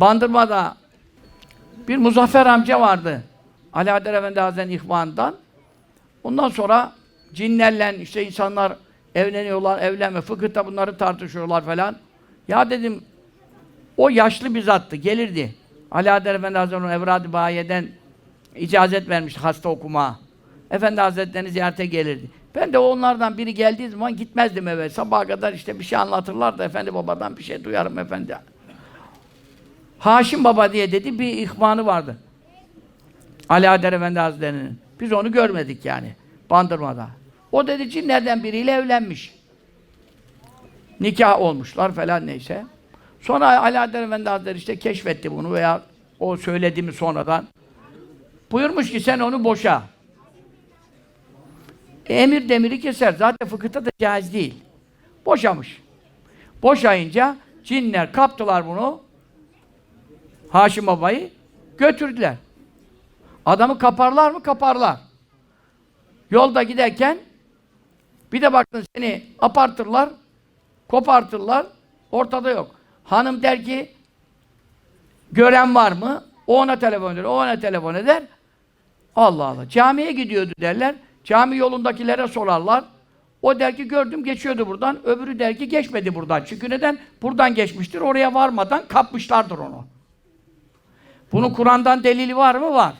Bandırma'da bir Muzaffer amca vardı. Ali Adel Efendi Hazretleri'nin ihvanından. Ondan sonra cinlerle işte insanlar evleniyorlar, evlenme, fıkıhta bunları tartışıyorlar falan. Ya dedim, o yaşlı bir zattı, gelirdi. Ali Adel Efendi Hazretleri'nin Evrad-ı Bayiye'den icazet vermiş hasta okuma. Efendi Hazretlerini ziyarete gelirdi. Ben de onlardan biri geldiği zaman gitmezdim eve. Sabaha kadar işte bir şey anlatırlar da efendi babadan bir şey duyarım efendi. Haşim Baba diye dedi bir ihvanı vardı. Ali Adel Efendi Hazretleri'nin. Biz onu görmedik yani. Bandırmada. O dedi cinlerden biriyle evlenmiş. Nikah olmuşlar falan neyse. Sonra Ali Adel Efendi Hazretleri işte keşfetti bunu veya o söyledi mi sonradan. Buyurmuş ki sen onu boşa. E, emir demiri keser. Zaten fıkıhta da caiz değil. Boşamış. Boşayınca cinler kaptılar bunu. Haşim Baba'yı götürdüler. Adamı kaparlar mı? Kaparlar. Yolda giderken bir de baktın seni apartırlar, kopartırlar, ortada yok. Hanım der ki gören var mı? O ona telefon eder, o ona telefon eder. Allah Allah. Camiye gidiyordu derler. Cami yolundakilere sorarlar. O der ki gördüm geçiyordu buradan. Öbürü der ki geçmedi buradan. Çünkü neden? Buradan geçmiştir. Oraya varmadan kapmışlardır onu. Bunun Kur'an'dan delili var mı? Var.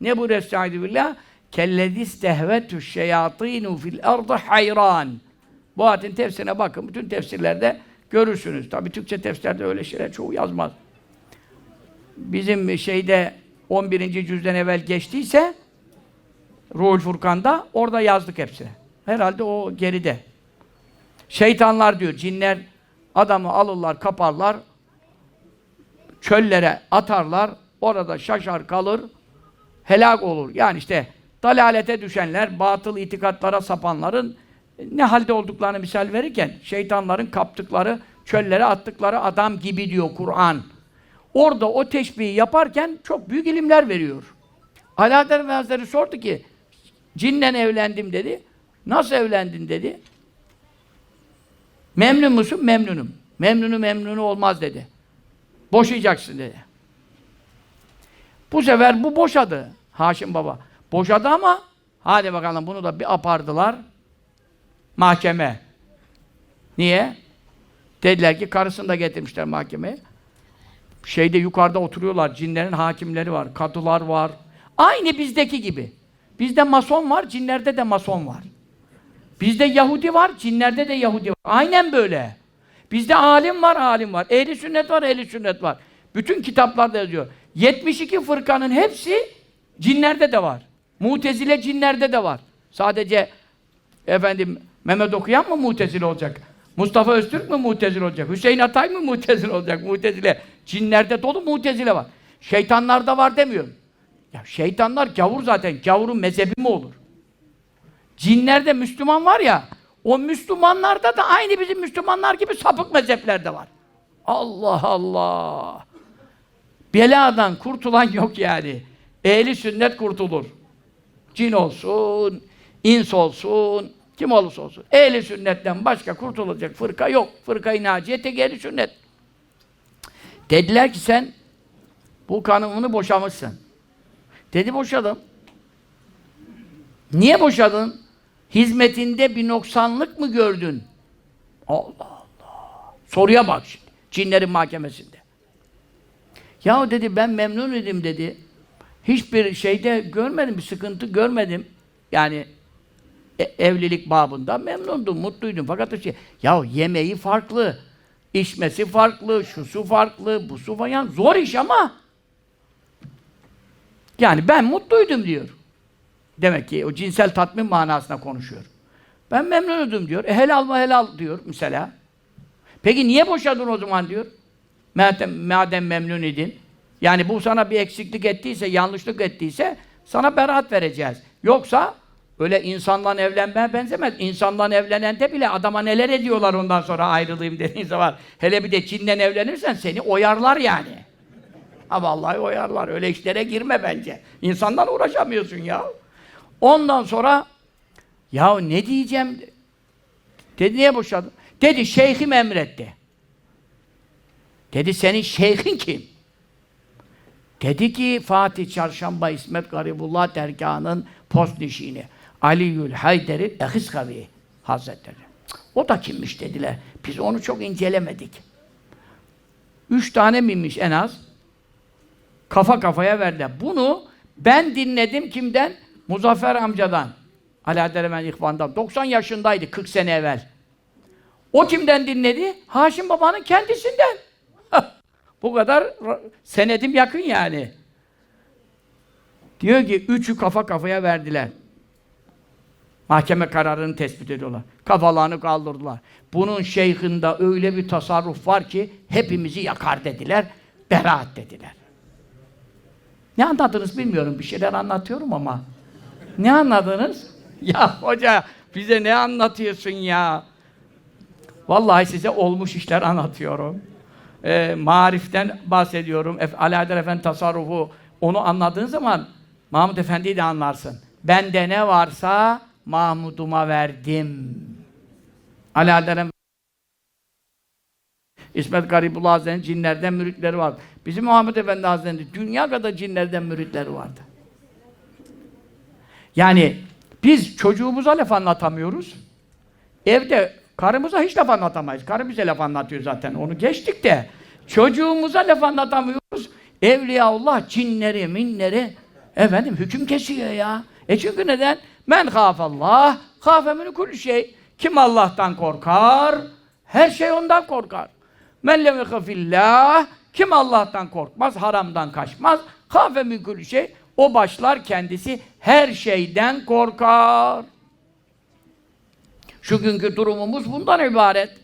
Ne bu Estaizu billah? Kellezi istehvetü şeyatînü fil ardı hayran. Bu ayetin tefsirine bakın. Bütün tefsirlerde görürsünüz. Tabi Türkçe tefsirlerde öyle şeyler çoğu yazmaz. Bizim şeyde 11. cüzden evvel geçtiyse Ruhul Furkan'da orada yazdık hepsini. Herhalde o geride. Şeytanlar diyor, cinler adamı alırlar, kaparlar, çöllere atarlar, orada şaşar kalır, helak olur. Yani işte dalalete düşenler, batıl itikatlara sapanların ne halde olduklarını misal verirken şeytanların kaptıkları, çöllere attıkları adam gibi diyor Kur'an. Orada o teşbihi yaparken çok büyük ilimler veriyor. Alaeddin Hazretleri sordu ki cinle evlendim dedi. Nasıl evlendin dedi. Memnun musun? Memnunum. Memnunu memnunu olmaz dedi. Boşayacaksın dedi. Bu sefer bu boşadı Haşim Baba. Boşadı ama hadi bakalım bunu da bir apardılar mahkeme. Niye? Dediler ki karısını da getirmişler mahkemeye. Şeyde yukarıda oturuyorlar. Cinlerin hakimleri var. Kadılar var. Aynı bizdeki gibi. Bizde mason var, cinlerde de mason var. Bizde Yahudi var, cinlerde de Yahudi var. Aynen böyle. Bizde alim var, alim var. Ehli sünnet var, ehli sünnet var. Bütün kitaplarda yazıyor. 72 fırkanın hepsi cinlerde de var. Mutezile cinlerde de var. Sadece efendim Mehmet Okuyan mı mutezile olacak? Mustafa Öztürk mü mutezile olacak? Hüseyin Atay mı mutezile olacak? Mutezile. Cinlerde dolu mutezile var. Şeytanlarda var demiyorum. Ya şeytanlar gavur zaten. Gavurun mezhebi mi olur? Cinlerde Müslüman var ya, o Müslümanlarda da aynı bizim Müslümanlar gibi sapık mezhepler de var. Allah Allah! Beladan kurtulan yok yani. Ehli sünnet kurtulur. Cin olsun, ins olsun, kim olursa olsun. Ehli sünnetten başka kurtulacak fırka yok. Fırka-i naciye tek ehli sünnet. Dediler ki sen bu kanunu boşamışsın. Dedi boşadım. Niye boşadın? Hizmetinde bir noksanlık mı gördün? Allah Allah. Soruya bak şimdi. Cinlerin mahkemesinde. Ya dedi ben memnun idim dedi. Hiçbir şeyde görmedim, bir sıkıntı görmedim. Yani e- evlilik babında memnundum, mutluydum. Fakat şey, ya yemeği farklı, içmesi farklı, şusu farklı, busu falan. Zor iş ama yani ben mutluydum diyor. Demek ki o cinsel tatmin manasına konuşuyor. Ben memnunudum diyor. E helal mı helal diyor mesela. Peki niye boşadın o zaman diyor. Madem, madem memnun idin. Yani bu sana bir eksiklik ettiyse, yanlışlık ettiyse sana beraat vereceğiz. Yoksa öyle insanla evlenmeye benzemez. İnsanla evlenende bile adama neler ediyorlar ondan sonra ayrılayım dediğin zaman. Hele bir de Çin'den evlenirsen seni oyarlar yani. Ha vallahi oyarlar. Öyle işlere girme bence. İnsandan uğraşamıyorsun ya. Ondan sonra ya ne diyeceğim? Dedi niye boşadın? Dedi şeyhim emretti. Dedi senin şeyhin kim? Dedi ki Fatih Çarşamba İsmet Garibullah dergahının post nişini Aliül Hayder'i Ehiskavi Hazretleri. O da kimmiş dediler. Biz onu çok incelemedik. Üç tane miymiş en az? Kafa kafaya verdiler. Bunu ben dinledim kimden? Muzaffer amcadan. Alaeddin İhvan'dan. 90 yaşındaydı 40 sene evvel. O kimden dinledi? Haşim Baba'nın kendisinden. Bu kadar senedim yakın yani. Diyor ki üçü kafa kafaya verdiler. Mahkeme kararını tespit ediyorlar. Kafalarını kaldırdılar. Bunun şeyhinde öyle bir tasarruf var ki hepimizi yakar dediler. Beraat dediler. Ne anladınız bilmiyorum. Bir şeyler anlatıyorum ama. Ne anladınız? Ya hoca bize ne anlatıyorsun ya? Vallahi size olmuş işler anlatıyorum. Ee, mariften bahsediyorum. Ef Alaeddin Efendi tasarrufu onu anladığın zaman Mahmud Efendi'yi de anlarsın. Bende ne varsa Mahmud'uma verdim. Alaeddin İsmet Garibullah Hazretleri'nin cinlerden müritleri var. Bizim Muhammed Efendi Hazretleri'nin dünya kadar cinlerden müritleri vardı. Yani biz çocuğumuza laf anlatamıyoruz. Evde karımıza hiç laf anlatamayız. Karı bize laf anlatıyor zaten. Onu geçtik de. Çocuğumuza laf anlatamıyoruz. Evliyaullah cinleri, minleri efendim hüküm kesiyor ya. E çünkü neden? Men hafallah, hafe min kulli şey. Kim Allah'tan korkar? Her şey ondan korkar. Men lem kim Allah'tan korkmaz, haramdan kaçmaz. Hafe min kulli şey. O başlar kendisi her şeyden korkar. Şu günkü durumumuz bundan ibaret.